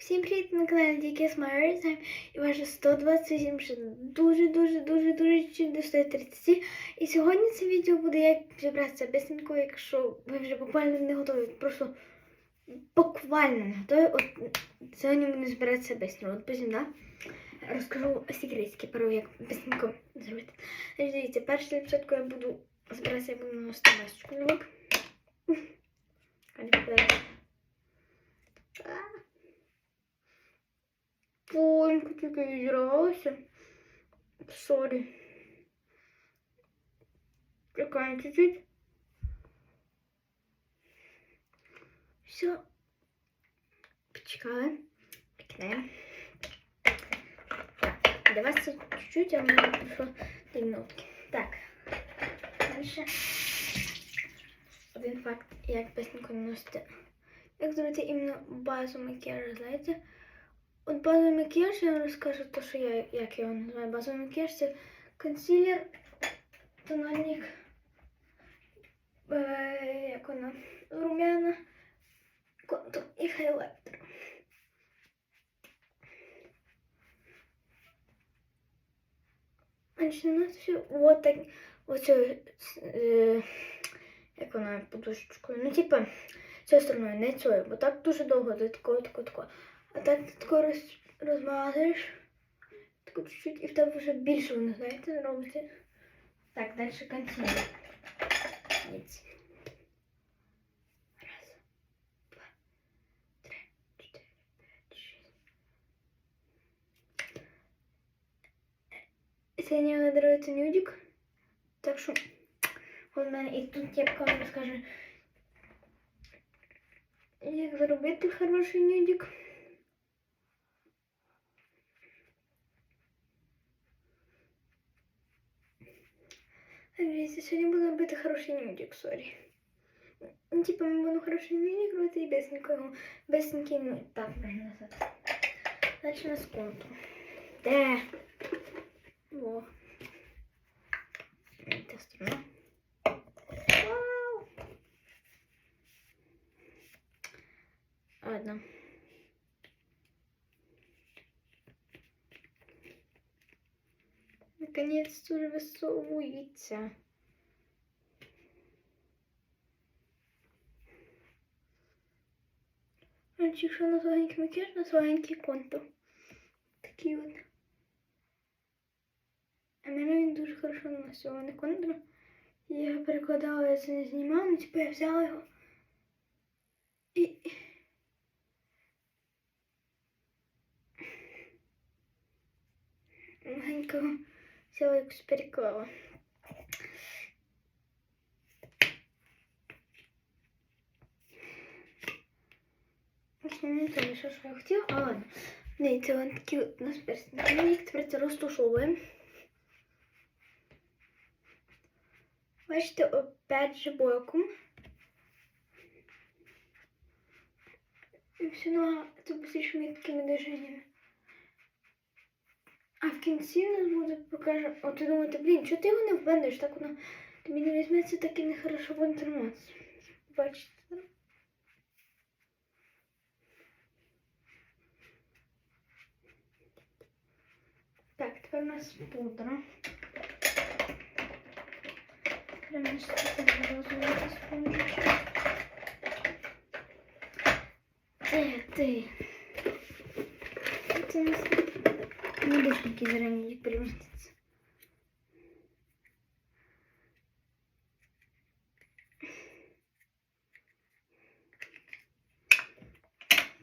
Всім привіт на каналі Смайер Time і ваше 128 ще дуже дуже дуже дуже до 130. І сьогодні це відео буде як зібратися пісеньку, якщо ви вже буквально не готові. Просто буквально не готові. От сьогодні ми збиратися пісню. От потім, да? Розкажу секретики, пару як пісеньку зробити. Дивіться, перше для початку я буду збиратися, я буду наносити масочку на лоб. А не попадає. Тонько тільки відірвалася. Сорі. Чекаємо чуть-чуть. Все. Почекали. Пікнемо. Так, для чуть-чуть, а в мене пройшло 3 минутки. Так. Дальше. Один факт, як песненько наносити. Як зробити іменно базу макіяжу, знаєте? От базовий макіяж, я вам розкажу те, що я, як я його називаю. Базовий макіяж це консилер, тональник, е, як вона, румяна, контур і хайлайтер. Все вот так, оцю, е, як вона, подушечкою, ну, типа, цією стороною, не цією, бо так дуже довго, до такого, такого, такого. А так ти тако роз, розмазуєш, тако чуть-чуть, і в тебе вже більше воно, знаєте, робиться. Так, далі консилер. Ніц. Раз, два, три, чотири, п'ять, шість. Сьогодні мене дарується нюдик. Так що, от в мене і тут тєпка вам розкаже, як зробити хороший нюдик. Дивіться, сьогодні буду робити хороший нюдик, сорі. Ну, типа, ми будемо хороший нюдик робити і безненького. Безненький, ну, так можна назвати. Далі на сконту. Де? Во. Це сторона. Вау! Ладно. Наконец-то уже висовується. Якщо на свагенький макіяж, на свагенький контур. Такий от. А мене він дуже хорошо наносив на контур. Я перекладала, я це не знімала, ну типу я взяла його. І... Легенького взяла якось переклала. Не те, що я хотіла, а ладно. Дивіться, вон такі от у нас перстні. Ми їх тепер це розтушовуємо. Бачите, опять же боком. І все на це быстріше такими движеннями. А в кінці у нас буде покаже. От ви думаєте, блін, чого ти його не вбендиш? Так воно тобі не візьметься, так і нехорошо буде триматися. Бачите? да? Так, тепер у нас пудра. Прямо ось тут розуміти спонжичок. Де ти? Це у нас Переместятся.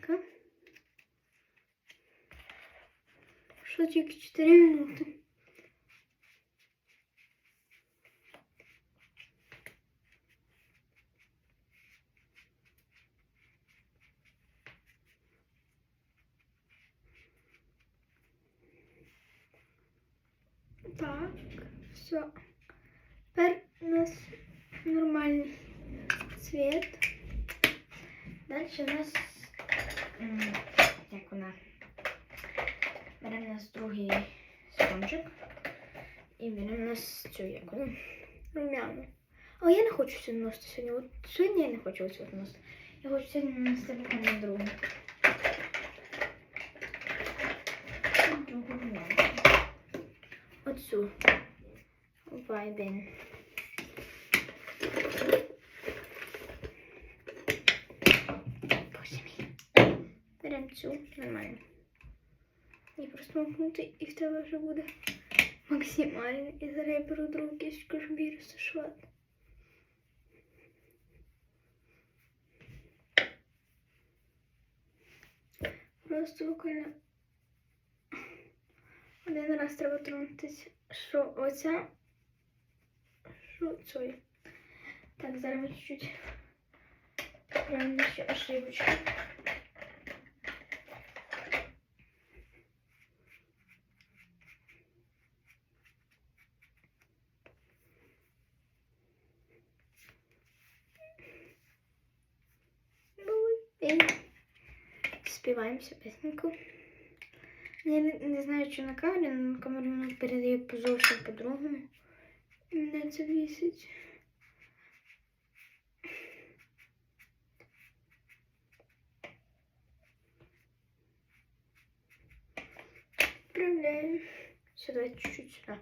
Так. Что тільки 4 минуты. Так, все. Теперь у нас нормальный цвет. Дальше у нас, м, як вона, беремо у нас другий спонжик. І беремо у нас цю як вона, румяну. Але я не хочу цю наносити сьогодні. От сьогодні я не хочу цю наносити. Я хочу сьогодні наносити буквально другу. цю вайбін. Боже мій. Беремо цю нормально. І просто макнути, і в тебе вже буде максимально. І зараз я беру другу кісточку, щоб її розташувати. Просто буквально один раз треба тронутися, що оця, що цей. Так, зараз ми чуть-чуть прямо ще ошибочку. І співаємося пісненьку. Я не, не знаю, чи на камері, але на камері вона передає по- зовсім по-другому. І Мене це бісить. Отправляем сюда чуть-чуть сюда.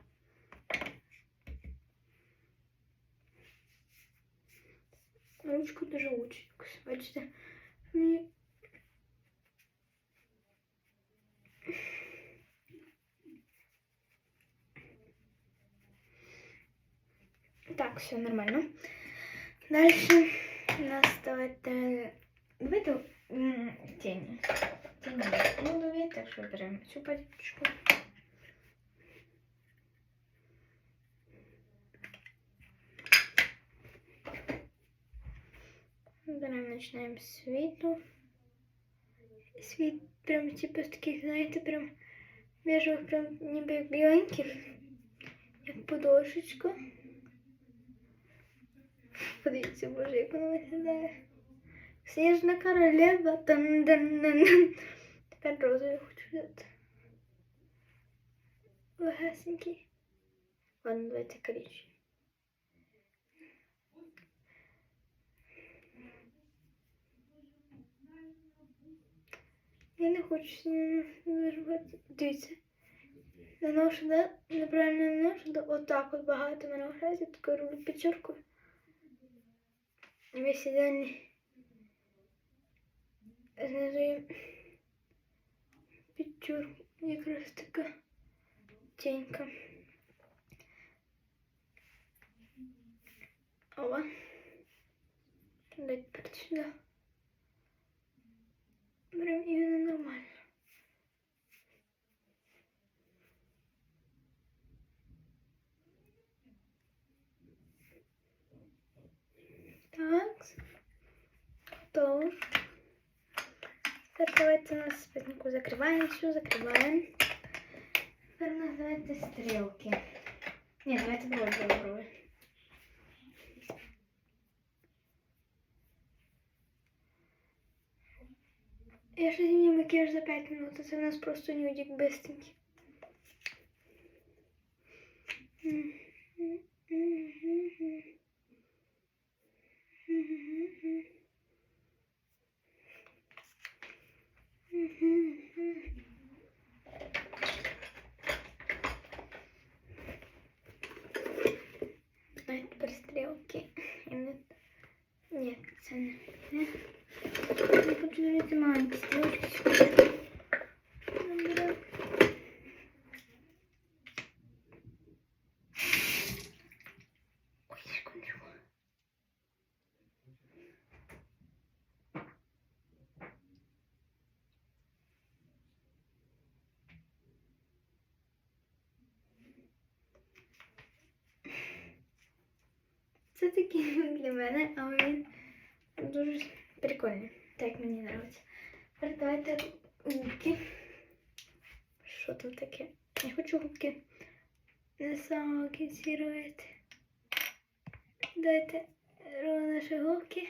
Ручку дуже учить. Бачите, Так, все нормально. Дальше у нас давайте... Давайте м, тени. Тени. Ну, давай так що беремо цю пачку. Беремо, починаємо з світу. Світ прям типу з таких, знаєте, прям біжевих, прям ніби як біленьких, як подошечка. Подивіться, боже, як воно виглядає. Сніжна королева. Тепер розовий хочу взяти. Легесенький. Ладно, давайте коричневий. Я не хочу виживати. Дивіться. Наношу, да? Неправильно наношу, да? Отак от багато мене грає, таку роблю печерку. весіляння знизу підчур якраз така тінька. Ова. Дать сюда. Готово. Тепер давайте у нас спинку закриваємо, всю закриваємо. Тепер у нас давайте стрілки. Ні, давайте двоє добре. Я ще знімаю макіяж за 5 минут, а це в нас просто нюдик быстренький. her. Це такий для мене, але він дуже прикольний. Так мені подобається. Тепер давайте губки. Що тут таке? Я хочу губки на самому кінці робити. Давайте робимо наші губки.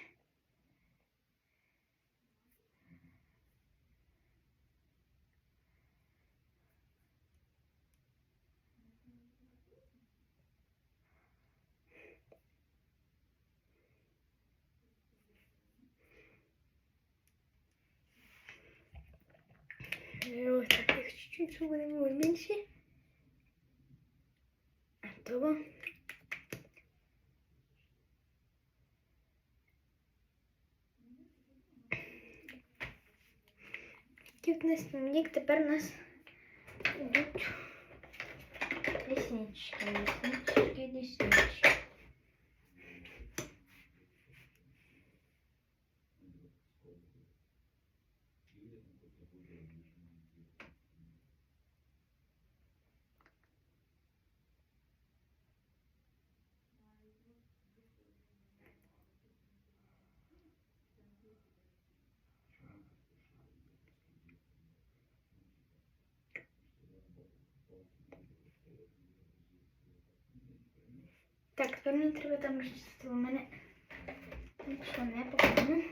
вот таких чуть-чуть, чтобы они было меньше. Готово. Такі нас мені тепер у нас йдуть ліснички, ліснички, ліснички. Так, тепер мені треба там розчистити. У мене що не погано.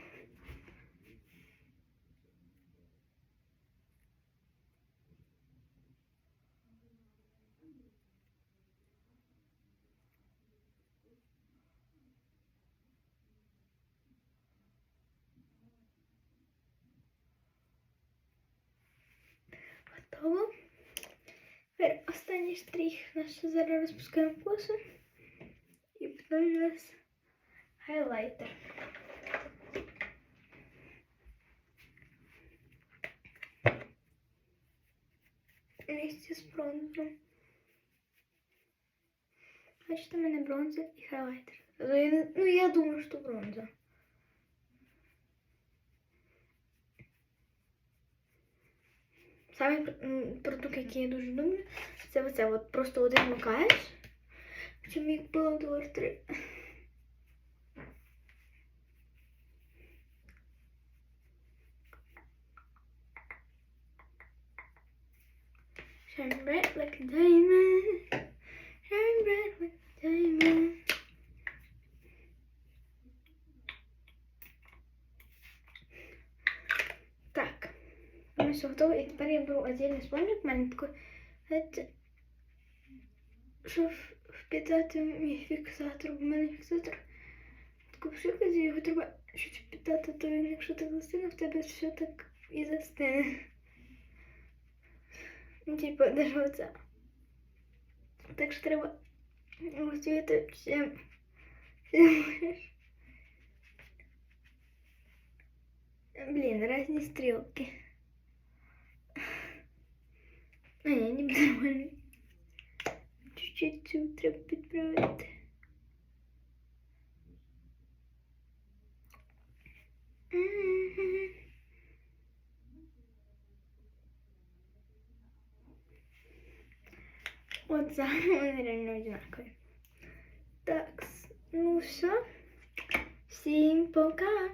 Готово. Тепер останній штрих наш зараз розпускаємо косу. У нас хайлайтер. Вместе з бронзом. Бачите, в мене бронза і хайлайтер. Ну, я- думаю, що бронза. Самий продукт, який я дуже люблю, це оце. От просто один макаєш. Чим їх було два три. Shine bright like a diamond. Shine bright like a diamond. Так. Ну все готово. І тепер я беру отдельний спонжик. У мене такий, знаєте, щоб впитати мій фіксатор. У мене фіксатор таку пшикати, його треба чуть впитати, то він, якщо так застине, в тебе все так і застине. Ну, типа, даже оце. Так що треба готувати всім. Блін, разні стрілки. А, я не нормально. Чуть-чуть цю треба підправити. Мгм. От зараз вони реально одинакові. Так, ну все. Всім пока!